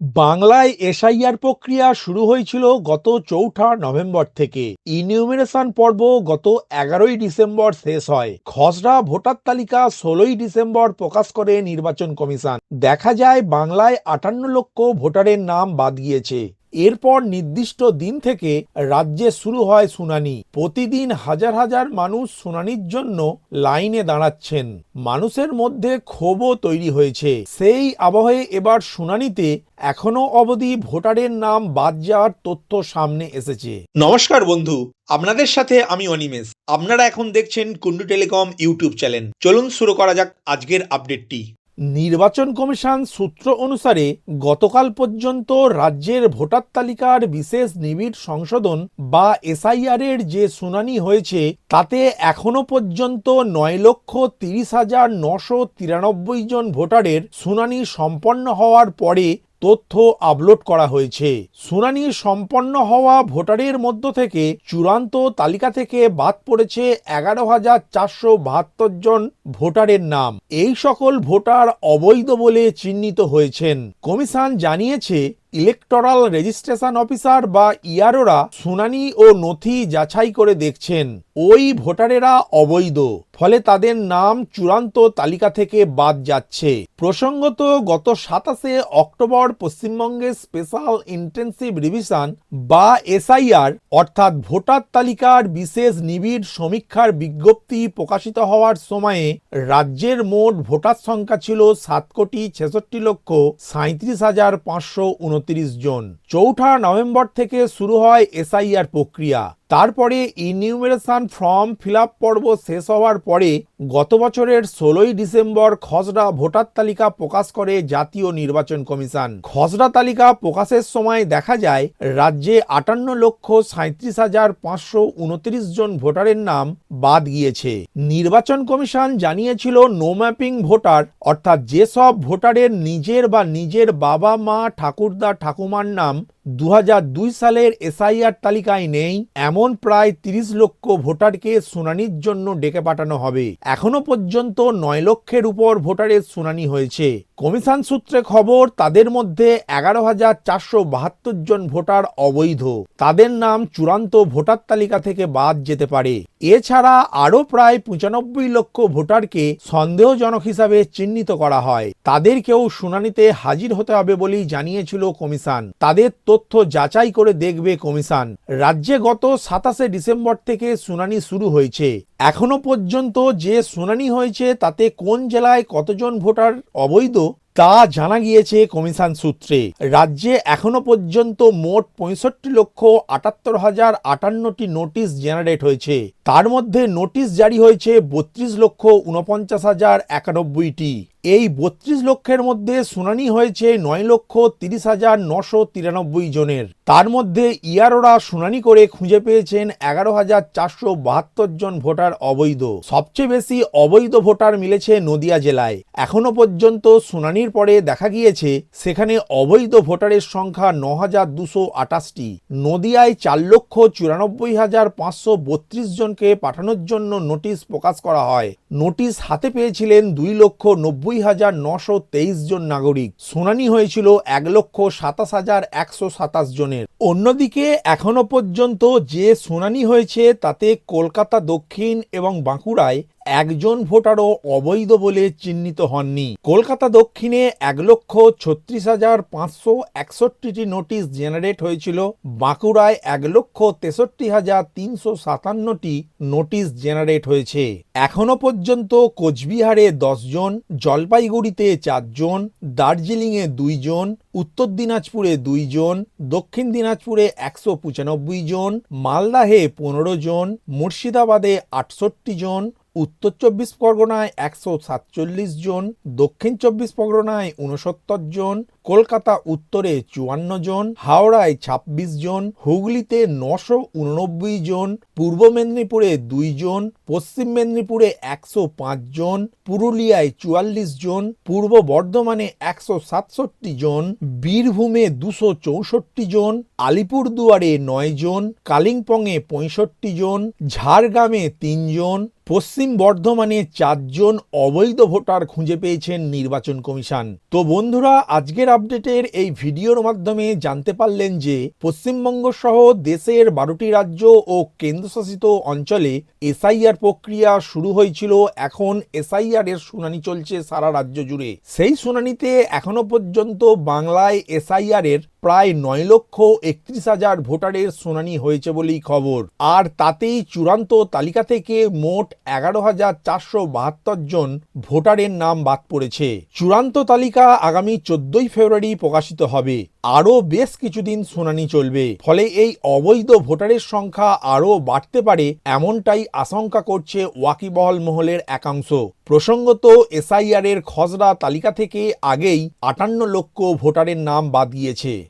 বাংলায় এসআইআর প্রক্রিয়া শুরু হয়েছিল গত চৌঠা নভেম্বর থেকে। ইনিউমিনেশন পর্ব গত এগারোই ডিসেম্বর শেষ হয়। খসড়া ভোটার তালিকা ষোলোই ডিসেম্বর প্রকাশ করে নির্বাচন কমিশন। দেখা যায়, বাংলায় আটান্ন লক্ষ ভোটারের নাম বাদ গিয়েছে। এরপর নির্দিষ্ট দিন থেকে রাজ্যে শুরু হয় শুনানি। প্রতিদিন হাজার হাজার মানুষ শুনানির জন্য লাইনে দাঁড়াচ্ছেন। মানুষের মধ্যে ক্ষোভও তৈরি হয়েছে। সেই আবহে এবার শুনানিতে এখনও অবধি ভোটারের নাম বাদ যাওয়ার তথ্য সামনে এসেছে। নমস্কার বন্ধু, আপনাদের সাথে আমি অনিমেষ। আপনারা এখন দেখছেন কুন্ডু টেলিকম ইউটিউব চ্যানেল। চলুন শুরু করা যাক আজকের আপডেটটি। নির্বাচন কমিশন সূত্র অনুসারে গতকাল পর্যন্ত রাজ্যের ভোটার তালিকার বিশেষ নিবিড় সংশোধন বা এসআইআর এর যে শুনানি হয়েছে, তাতে এখনও পর্যন্ত নয় লক্ষ তিরিশ হাজার নশো তিরানব্বই জন ভোটারের শুনানি সম্পন্ন হওয়ার পরে তথ্য আপলোড করা হয়েছে। শুনানি সম্পন্ন হওয়া ভোটারের মধ্য থেকে চূড়ান্ত তালিকা থেকে বাদ পড়েছে এগারো হাজার চারশো বাহাত্তর জন ভোটারের নাম। এই সকল ভোটার অবৈধ বলে চিহ্নিত হয়েছেন। কমিশন জানিয়েছে ইলেকটোরাল রেজিস্ট্রেশন অফিসার বা ইয়ারোরা শুনানি ও নথি যাচাই করে দেখছেন। ওই ভোটারেরা অবৈধ, ফলে তাদের নাম চূড়ান্ত তালিকা থেকে বাদ যাচ্ছে। প্রসঙ্গত, গত সাতাশে অক্টোবর পশ্চিমবঙ্গের স্পেশাল ইন্টেন্সিভ রিভিশন বা এসআইআর, অর্থাৎ ভোটার তালিকার বিশেষ নিবিড় সমীক্ষার বিজ্ঞপ্তি প্রকাশিত হওয়ার সময়ে রাজ্যের মোট ভোটার সংখ্যা ছিল সাত কোটি ছেষট্টি লক্ষ সাঁত্রিশ হাজার পাঁচশো উনত্রিশ জন। চৌঠা নভেম্বর থেকে শুরু হয় এসআইআর প্রক্রিয়া। তারপরে ইনিউমেরেশন ফর্ম ফিল পর্ব শেষ হওয়ার পরে গত বছরের ষোলোই ডিসেম্বর খসড়া ভোটার তালিকা প্রকাশ করে জাতীয় নির্বাচন কমিশন। খসড়া তালিকা প্রকাশের সময় দেখা যায়, রাজ্যে আটান্ন লক্ষ সাঁত্রিশ হাজার পাঁচশো উনত্রিশ জন ভোটারের নাম বাদ গিয়েছে। নির্বাচন কমিশন জানিয়েছিল নো ম্যাপিং ভোটার, অর্থাৎ যেসব ভোটারের নিজের বা নিজের বাবা মা ঠাকুরদা, ঠাকুমার নাম দু হাজার দুই সালের এসআইআর তালিকায় নেই, এমন প্রায় তিরিশ লক্ষ ভোটারকে শুনানির জন্য ডেকে পাঠানো হবে। এখনও পর্যন্ত নয় লক্ষের উপর ভোটারের শুনানি হয়েছে। কমিশন সূত্রে খবর, তাদের মধ্যে এগারো হাজার চারশো বাহাত্তর জন ভোটার অবৈধ। তাদের নাম চূড়ান্ত ভোটার তালিকা থেকে বাদ যেতে পারে। এছাড়া আরও প্রায় পঁচানব্বই লক্ষ ভোটারকে সন্দেহজনক হিসাবে চিহ্নিত করা হয়। তাদেরকেও শুনানিতে হাজির হতে হবে বলেই জানিয়েছিল কমিশন। তাদের তথ্য যাচাই করে দেখবে কমিশন। রাজ্যে গত সাতাশে ডিসেম্বর থেকে শুনানি শুরু হয়েছে। এখনও পর্যন্ত যে শুনানি হয়েছে, তাতে কোন জেলায় কতজন ভোটার অবৈধ, তা জানা গিয়েছে কমিশন সূত্রে। রাজ্যে এখনও পর্যন্ত মোট পঁয়ষট্টি লক্ষ আটাত্তর হাজার আটান্নটি নোটিশ জেনারেট হয়েছে। তার মধ্যে নোটিশ জারি হয়েছে বত্রিশ লক্ষ উনপঞ্চাশ হাজার একানব্বইটি। এই বত্রিশ লক্ষের মধ্যে শুনানি হয়েছে নয় লক্ষ তিরিশ হাজার নশো তিরানব্বই জনের। তার মধ্যে ইয়ারোরা শুনানি করে খুঁজে পেয়েছেন এগারো হাজার চারশো বাহাত্তর জন ভোটার অবৈধ। সবচেয়ে বেশি অবৈধ ভোটার মিলেছে নদিয়া জেলায়। এখনও পর্যন্ত শুনানির পরে দেখা গিয়েছে, সেখানে অবৈধ ভোটারের সংখ্যা ন হাজার দুশো আটাশটি নদিয়ায় চার লক্ষ চুরানব্বই হাজার পাঁচশো বত্রিশ জনকে পাঠানোর জন্য নোটিশ প্রকাশ করা হয়। নোটিশ হাতে পেয়েছিলেন দুই লক্ষ নব্বই হাজার নশো তেইশ জন নাগরিক। শুনানি হয়েছিল এক লক্ষ সাতাশ হাজার একশো সাতাশ জনের। অন্যদিকে এখনও পর্যন্ত যে শুনানি হয়েছে, তাতে কলকাতা দক্ষিণ এবং বাঁকুড়ায় একজন ভোটারও অবৈধ বলে চিহ্নিত হননি। কলকাতা দক্ষিণে এক লক্ষ ছত্রিশ হাজার পাঁচশো একষট্টিটি নোটিশ জেনারেট হয়েছিল। বাঁকুড়ায় এক লক্ষ তেষট্টি হাজার তিনশো সাতান্নটি নোটিশ জেনারেট হয়েছে। এখনও পর্যন্ত কোচবিহারে দশজন জলপাইগুড়িতে চারজন দার্জিলিংয়ে দুইজন উত্তর দিনাজপুরে দুইজন দক্ষিণ দিনাজপুরে একশো পঁচানব্বই জন, মালদাহে পনেরো জন, মুর্শিদাবাদে আটষট্টি জন উত্তর চব্বিশ পরগনায় একশো সাতচল্লিশ জন, দক্ষিণ চব্বিশ পরগনায় উনসত্তর জন, কলকাতা উত্তরে চুয়ান্ন জন, হাওড়ায় ছাব্বিশ জন, হুগলিতে নশো উননব্বই জন, পূর্ব মেদিনীপুরে দুই জন, পশ্চিম মেদিনীপুরে একশো পাঁচ জন, পুরুলিয়ায় চুয়াল্লিশ জন, পূর্ব বর্ধমানে একশো সাতষট্টি জন, বীরভূমে দুশো চৌষট্টি জন, আলিপুরদুয়ারে নয় জন, কালিম্পংয়ে পঁয়ষট্টি জন, ঝাড়গ্রামে তিনজন পশ্চিম বর্ধমানে চারজন অবৈধ ভোটার খুঁজে পেয়েছেন নির্বাচন কমিশন। তো বন্ধুরা, আজকের আপডেটের এই ভিডিওর মাধ্যমে জানতে পারলেন যে, পশ্চিমবঙ্গ সহ দেশের বারোটি রাজ্য ও কেন্দ্রশাসিত অঞ্চলে এসআইআর প্রক্রিয়া শুরু হয়েছিল। এখন এসআইআর এর শুনানি চলছে সারা রাজ্য জুড়ে। সেই শুনানিতে এখনও পর্যন্ত বাংলায় এসআইআর এর প্রায় নয় লক্ষ একত্রিশ হাজার ভোটারের শুনানি হয়েছে বলেই খবর। আর তাতেই চূড়ান্ত তালিকা থেকে মোট এগারো হাজার চারশো বাহাত্তর জন ভোটারের নাম বাদ পড়েছে। চূড়ান্ত তালিকা আগামী চোদ্দই ফেব্রুয়ারি প্রকাশিত হবে। আরও বেশ কিছুদিন শুনানি চলবে। ফলে এই অবৈধ ভোটারের সংখ্যা আরও বাড়তে পারে এমনটাই আশঙ্কা করছে ওয়াকিবহল মহলের একাংশ। প্রসঙ্গত এসআইআর এর খসড়া তালিকা থেকে আগেই আটান্ন লক্ষ ভোটারের নাম বাদ গিয়েছে।